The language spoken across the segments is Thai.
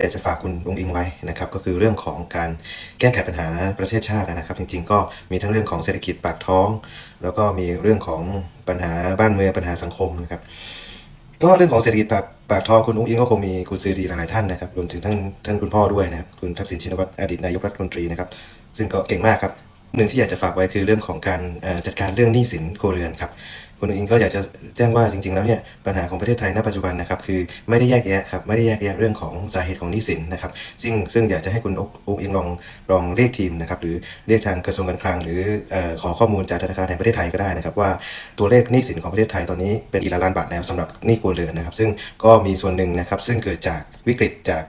อยากจะฝากคุณลุงอิงไว้นะครับก็คือเรื่องของการแก้ไขปัญหาประเทศชาตินะครับ จริงๆ ก็มีทั้งเรื่องของเศรษฐกิจปากท้อง แล้วก็มีเรื่องของปัญหาบ้านเมืองปัญหาสังคมนะครับก็เรื่องของเศรษฐกิจปากปากท้องคุณอุ้งอิงก็คงมีคุณซื้อดีหลายๆท่านนะครับรวมถึงท่านท่านคุณพ่อด้วยนะครับคุณทักษิณชินวัตรอดีตนายกรัฐมนตรีนะครับซึ่งก็เก่งมากครับหนึ่งที่อยากจะฝากไว้คือเรื่องของการจัดการเรื่องหนี้สินครัวเรือนครับ คุณอุ้งอิงก็อยากจะแจ้งว่าจริงๆ แล้วเนี่ยปัญหาของประเทศไทยณปัจจุบันนะครับคือไม่ได้แยกแยะครับไม่ได้แยกแยะเรื่องของสาเหตุของหนี้สินนะครับซึ่งซึ่งอยากจะให้คุณอุ้งอิงลองลองเรียกทีมนะครับหรือเรียกทางกระทรวงการคลัง หรือขอข้อมูลจากธนาคารแห่งประเทศไทยก็ได้นะครับว่าตัวเลขหนี้สินของประเทศไทยตอนนี้เป็นอีกล้านล้านบาทแล้วสำหรับหนี้ครัวเรือนนะครับซึ่งก็มีส่วนหนึ่งนะครับซึ่งเกิดจากวิกฤตจาก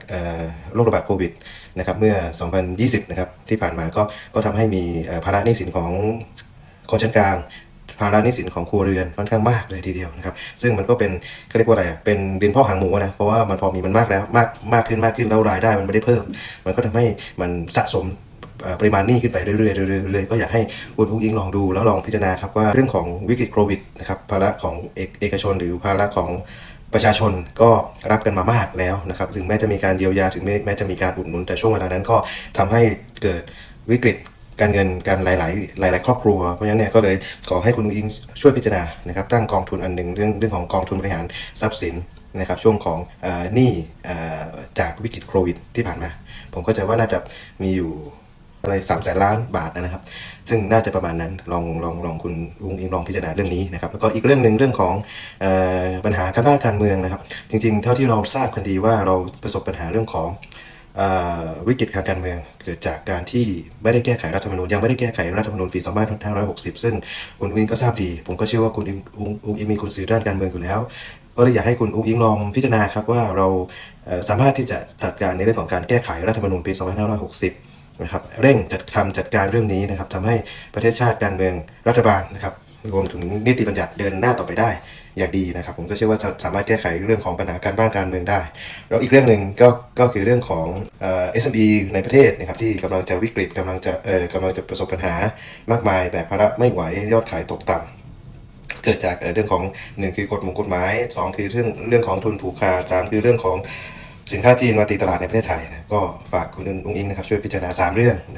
โรคระบาดโควิดนะครับเมื่อ 2020 นะครับที่ผ่านมาก็ก็ทำให้มีภาระหนี้สินของคนชั้นกลาง ภาระหนี้สินของครัวเรือนค่อนข้างมากเลยทีเดียวนะครับ ซึ่งมันก็เป็นเขาเรียกว่าอะไรอะเป็นดินพ่อหางหมูนะเพราะว่ามันพอมีมันมากแล้วมากมากขึ้นมากขึ้นแล้วรายได้มันไม่ได้เพิ่ม มันก็ทำให้มันสะสมปริมาณหนี้ขึ้นไปเรื่อยๆเรื่อยๆก็อยากให้คุณผู้ยิงลองดูแล้วลองพิจารณาครับว่าเรื่องของวิกฤตโควิดนะครับภาระของเอกเอกชนหรือภาระของประชาชนก็รับกันมามากแล้วนะครับ ถึงแม้จะมีการเยียวยาถึงแม้จะมีการอุดหนุนแต่ช่วงเวลานั้นก็ทำให้เกิดวิกฤต การเงินการหลาย ๆ หลาย ๆ ครอบครัว เพราะฉะนั้นเนี่ยก็เลยขอให้คุณอิงช่วยพิจารณานะครับตั้งกองทุนอันหนึ่งเรื่องเรื่องของกองทุนบริหารทรัพย์สินนะครับช่วงของหนี้เอ่อจากวิกฤตโควิดที่ผ่านมา ผมเข้าใจว่าน่าจะมีอยู่อะไรสามแสนล้านบาทนะครับ ซึ่งน่าจะประมาณนั้นลองลองลองคุณอุ้งอิงลองพิจารณาเรื่องนี้นะครับ แล้วก็อีกเรื่องหนึ่งเรื่องของอปัญหาการบ้านการเมืองนะครับ จริง ๆ เท่าที่เราทราบกันดีว่าเราประสบปัญหาเรื่องของ วิกฤตทางการเมืองเกิดจากการที่ไม่ได้แก้ไขรัฐธรรมนูญยังไม่ได้แก้ไขรัฐธรรมนูญปี 2560 ซึ่งคุณอุ้งอิงก็ทราบดี ผมก็เชื่อว่าคุณอุ้งอิงมีคุณสื่อด้านการเมืองอยู่แล้ว ก็เลยอยากให้คุณอุ้งอิงลองพิจารณาครับว่าเราสามารถที่จะจัดการในเรื่องของการแก้ไขรัฐธรรมนูญปี 2560 นะครับเร่งจัดทำจัดการเรื่องนี้นะครับทำให้ประเทศชาติการเมืองรัฐบาลนะครับ รวมถึงนิติบัญญัติเดินหน้าต่อไปได้อย่างดีนะครับ ผมก็เชื่อว่าจะสามารถแก้ไขเรื่องของปัญหาการบ้านการเมืองได้ แล้วอีกเรื่องหนึ่งก็ก็คือเรื่องของเอ่อ SME ในประเทศนะครับที่กำลังจะวิกฤตกำลังจะเอ่อกำลังจะประสบปัญหามากมายแบกภาระไม่ไหวยอดขายตกต่ำเกิดจากเรื่องของหนึ่งคือกฎหมงกฎหมายสองคือเรื่องเรื่องของทุนผูกขาดสามคือเรื่องของสินค้าจีนมาตีตลาดในประเทศไทยนะก็ฝากคุณอุ้งอิงนะครับช่วยพิจารณาสามเรื่อง